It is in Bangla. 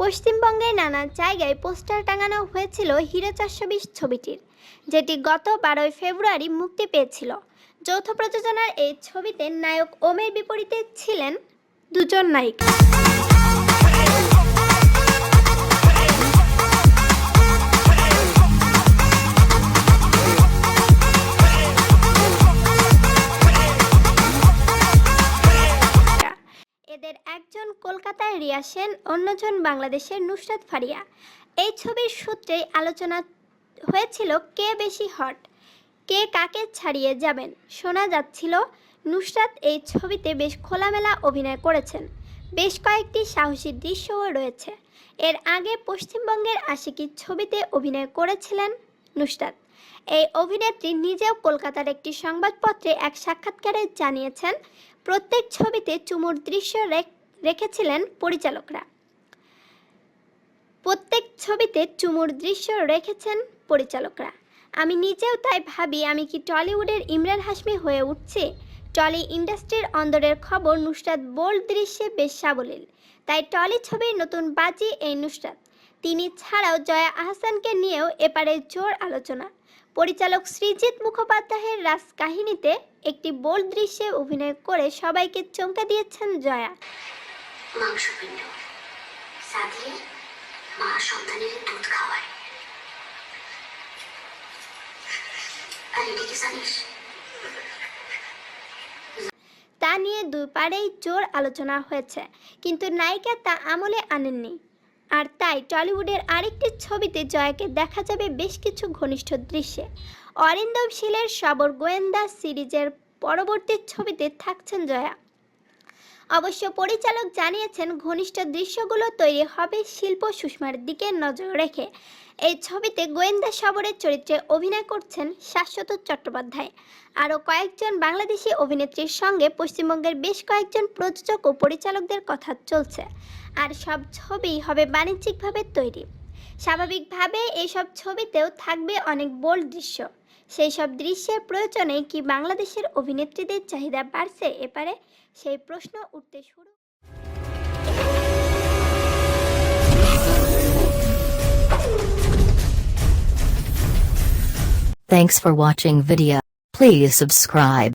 পশ্চিমবঙ্গের নানা জায়গায় পোস্টার টাঙানো হয়েছিল হিরো চারশো বিশ ছবিটির, যেটি গত বারোই ফেব্রুয়ারি মুক্তি পেয়েছিল। যৌথ প্রযোজনার এই ছবিতে নায়ক ওমের বিপরীতে ছিলেন দুজন নায়িকা। একজন কলকাতায় রিয়া সেন, অন্যজন বাংলাদেশের নুসরাত ফারিয়া। এই ছবির সূত্রেই আলোচনা হয়েছিল কে বেশি হট, কে কাকে ছাড়িয়ে যাবেন। শোনা যাচ্ছিল, নুসরাত এই ছবিতে বেশ খোলামেলা অভিনয় করেছেন। বেশ কয়েকটি সাহসী দৃশ্যও রয়েছে। এর আগে পশ্চিমবঙ্গের আশিকি ছবিতে অভিনয় করেছিলেন নুসরাত। এই অভিনেত্রী নিজেও কলকাতার একটি সংবাদপত্রে এক সাক্ষাৎকারে জানিয়েছেন, প্রত্যেক ছবিতে চুমুর দৃশ্য রেখ- রেখেছিলেন পরিচালকরা। প্রত্যেক ছবিতে চুমুর দৃশ্য রেখেছেন পরিচালকরা। আমি নিজেও তাই ভাবি, আমি কি টলিউডের ইমরান হাসমি হয়ে উঠছে? টলি ইন্ডাস্ট্রির অন্দরের খবর নুসরাত বোল্ড দৃশ্যে বেশ সাবলীল। তাই টলি ছবির নতুন বাজি এই নুসরাত। তিনি ছাড়াও জয়া আহসানকে নিয়েও এপারে জোর আলোচনা। পরিচালক সৃজিত মুখোপাধ্যায়ের রাজ কাহিনীতে একটি বোল্ড দৃশ্যে অভিনয় করে সবাইকে চমকে দিয়েছেন জয়া। মাংসপিণ্ড সাদিয়ে মা সন্তানের দুধ খাওয়ায়। তা নিয়ে দুই পাড়েই জোর আলোচনা হয়েছে, কিন্তু নায়িকা তা আমলে আনেননি। আর তাই টলিউডের আরেকটি ছবিতে জয়াকে দেখা যাবে বেশ কিছু ঘনিষ্ঠ দৃশ্যে। অরিন্দম শীলের সবর গোয়েন্দা সিরিজের পরবর্তী ছবিতে থাকছেন জয়া। অবশ্য পরিচালক জানিয়েছেন, ঘনিষ্ঠ দৃশ্যগুলো তৈরি হবে শিল্প সুষমার দিকে নজর রেখে। এই ছবিতে গোয়েন্দা সবরের চরিত্রে অভিনয় করছেন শাশ্বত চট্টোপাধ্যায়। আরও কয়েকজন বাংলাদেশি অভিনেত্রীর সঙ্গে পশ্চিমবঙ্গের বেশ কয়েকজন প্রযোজক ও পরিচালকদের কথা চলছে। আর সব ছবিই হবে বাণিজ্যিকভাবে তৈরি। স্বাভাবিকভাবে এইসব ছবিতেও থাকবে অনেক বোল্ড দৃশ্য। সেই সব দৃশ্যের প্রয়োজনে কি বাংলাদেশের অভিনেত্রীদের চাহিদা বাড়ছে এপারে সেই প্রশ্ন উঠতে শুরু Thanks for watching video. Please subscribe.